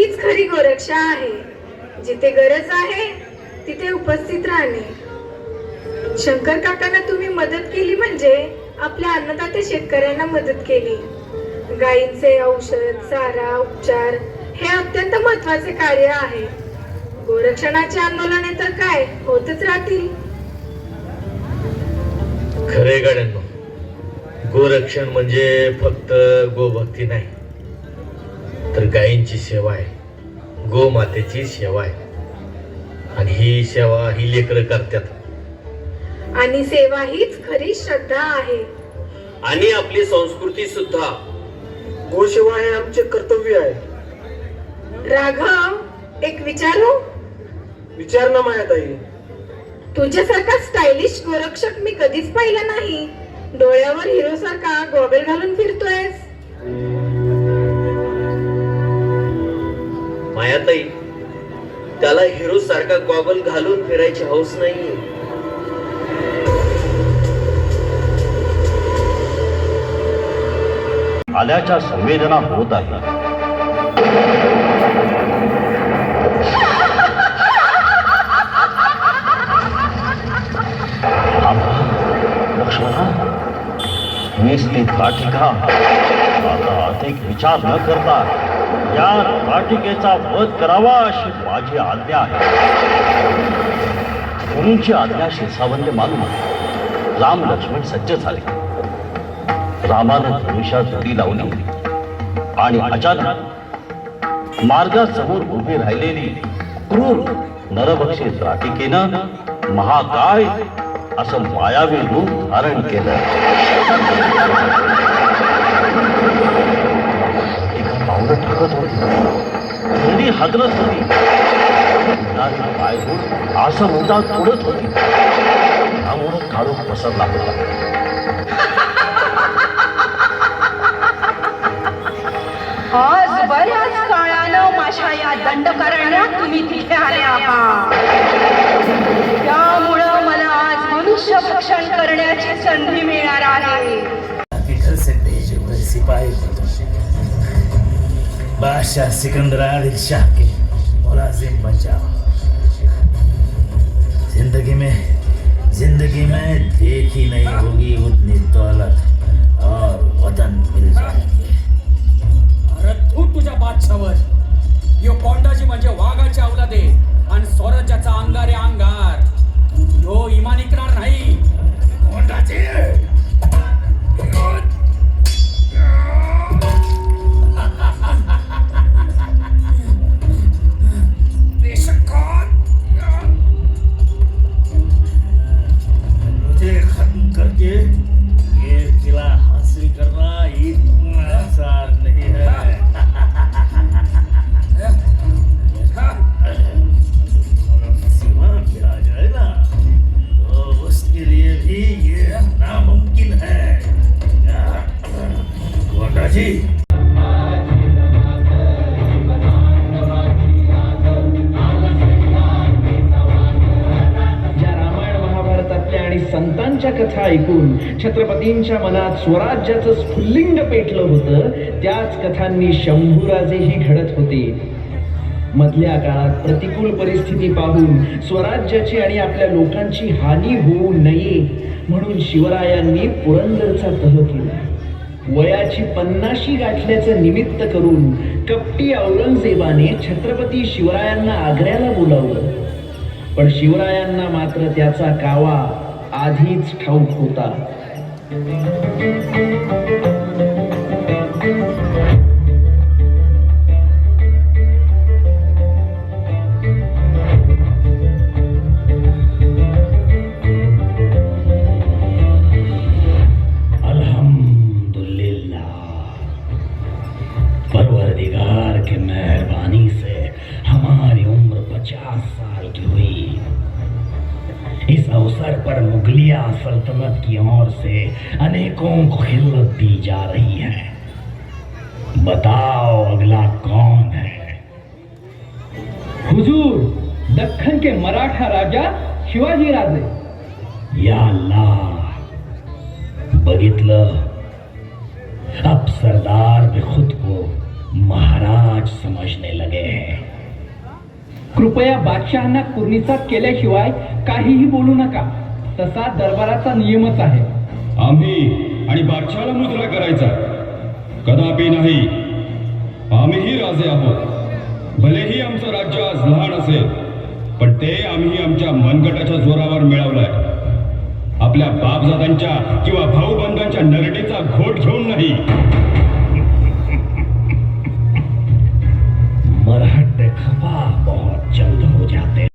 हीच खरी गोरक्षा आहे. जिथे गरज आहे तिथे उपस्थित राहणे. शंकर काकांना तुम्ही मदत केली म्हणजे आपल्या अन्नदाते शेतकऱ्यांना मदत केली. गायींचे औषध चारा उपचार हे अत्यंत महत्त्वाचे कार्य आहे. गोरक्षणाचे आंदोलने तर काय होतच राहतील? खरे गाड्यांना गोरक्षण म्हणजे फक्त गोभक्ती नाही. तर गायींची सेवा आहे. गोमातेची सेवा आहे. आणि ही सेवा ही लेकरं करतात. आणि सेवा हीच खरी श्रद्धा आहे. आणि आपली संस्कृती सुद्धा. गोसेवा हे आमचे कर्तव्य आहे. राघव एक विचारू? विचार ना मायाताई. तुझ्यासारखा स्टायलिश गोरक्षक मी कधीच पाहिला नाही. डोळ्यावर हिरो सारखा गॉगल घालून फिरतोयस. मायाताई त्याला हिरो सारखा गॉगल घालून फिरायची हौस नाही आल्याच्या संवेदना होत आहे लक्ष्मणा मीच ती काठिका आता अधिक विचार न करता या काठिकेचा वध करावा अशी माझी आज्ञा आहे. गुरुंची आज्ञा शिरसावंत मानून राम लक्ष्मण सज्ज झाले. रामानं धनुष्यात जोडी लावली आणि अचानक मार्गासमोर उभी राहिलेली क्रूर नरभक्षी राटिकेनं महाकाय असं मायावी रूप धारण केलं. ठकत होती. थंडी हादरत होती. पायगुळ असं मोठा उडत होती. त्यामुळं काळोख पसरला होता. आज बऱ्याच काळानं माझ्या या दंडकारण्यात तुम्ही तिथे आले आहात. त्यामुळं मला आज मनुष्य भक्षण करण्याची संधी मिळणार आहे. घर सिपाही बादशाह सिकंदर आदिल शाह के मुलाजिम बन जाओ जिंदगी में जिंदगी में देखी नहीं होगी उतनी दौलत और वतन मिल जाएंगे। अरे तू तुझ्या बादशावर यो कोंडाजी म्हणजे वाघाची अवलादे आणि स्वराज्याचा अंगार अंगार. यो इमान इकणार नाही. कोंडाजी गोंडा आणि संतांच्या कथा ऐकून छत्रपतींच्या मनात स्वराज्याचं स्फुल्लिंग पेटलं होतं त्याच कथांनी शंभूराजेही घडत होते. मधल्या काळात प्रतिकूल परिस्थिती पाहून स्वराज्याची आणि आपल्या लोकांची हानी होऊ नये म्हणून शिवरायांनी पुरंदरचा तह केला. वयाची पन्नाशी गाठल्याचं निमित्त करून कपटी औरंगजेबाने छत्रपती शिवरायांना आग्र्याला बोलावलं. पण शिवरायांना मात्र त्याचा कावा आधीच ठाऊक होता. पचास साल की हुई। इस अवसर पर मुगलिया सल्तनत की ओर से अनेकों को खिल्लत दी जा रही है। बताओ अगला कौन है? हुजूर दख्खन के मराठा राजा शिवाजी राजे। या अल्लाह बघितलं अब सरदार भी खुद को महाराज समझने लगे हैं। कृपया बादशहांना कुर्निसा केल्याशिवाय काहीही बोलू नका. तसा दरबाराचा नियमच आहे. आम्ही आणि बादशाला मुजरा करायचा. कदापि नाही. आम्हीही राजे आहोत. भलेही आमचं राज्य आज लहान असेल पण ते आम्ही आमच्या मनगटाच्या जोरावर मिळवलंय. आपल्या बापजादांच्या किंवा भाऊबंधांच्या नरडीचा घोट घेऊन नाही. मरहट खफा পর্যন্ত